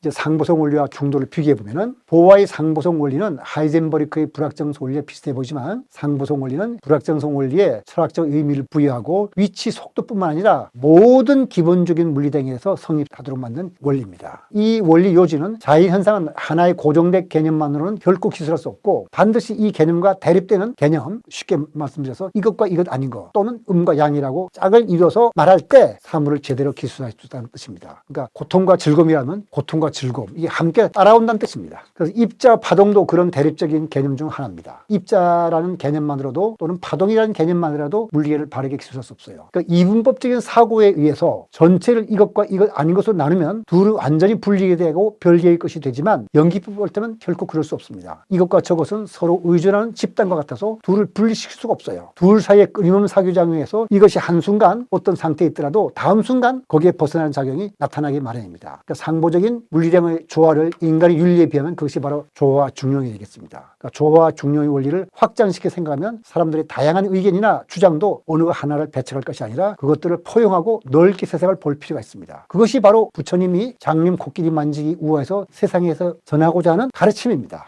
이제 상보성 원리와 중도를 비교해 보면은 보와의 상보성 원리는 하이젠버리크의 불확정성 원리에 비슷해 보이지만 상보성 원리는 불확정성 원리에 철학적 의미를 부여하고 위치 속도뿐만 아니라 모든 기본적인 물리대응에서 성립하도록 만든 원리입니다. 이 원리 요지는 자연 현상은 하나의 고정된 개념만으로는 결코 기술할 수 없고 반드시 이 개념과 대립되는 개념 쉽게 말씀드려서 이것과 이것 아닌 것 또는 음과 양이라고 짝을 이뤄서 말할 때 사물을 제대로 기술할 수 있다는 뜻입니다. 그러니까 고통과 즐거움이라면 고통과 즐거움 이게 함께 따라온다는 뜻입니다. 그래서 입자 파동도 그런 대립적인 개념 중 하나입니다. 입자라는 개념만으로도 또는 파동이라는 개념만이라도 물리계를 바르게 기술할 수 없어요. 그러니까 이분법적인 사고에 의해서 전체를 이것과 이것 아닌 것으로 나누면 둘은 완전히 분리게 되고 별개의 것이 되지만 연기법 볼 때는 결코 그럴 수 없습니다. 이것과 저것은 서로 의존하는 집단과 같아서 둘을 분리시킬 수가 없어요. 둘 사이의 끊임없는 사교작용에서 이것이 한순간 어떤 상태에 있더라도 다음 순간 거기에 벗어나는 작용이 나타나기 마련입니다. 그러니까 상보적인 물 리량의 조화를 인간의 윤리에 비하면 그것이 바로 조화와 중용이 되겠습니다. 그러니까 조화와 중용의 원리를 확장시켜 생각하면 사람들의 다양한 의견이나 주장도 어느 하나를 배척할 것이 아니라 그것들을 포용하고 넓게 세상을 볼 필요가 있습니다. 그것이 바로 부처님이 장님 코끼리 만지기 우화에서 세상에서 전하고자 하는 가르침입니다.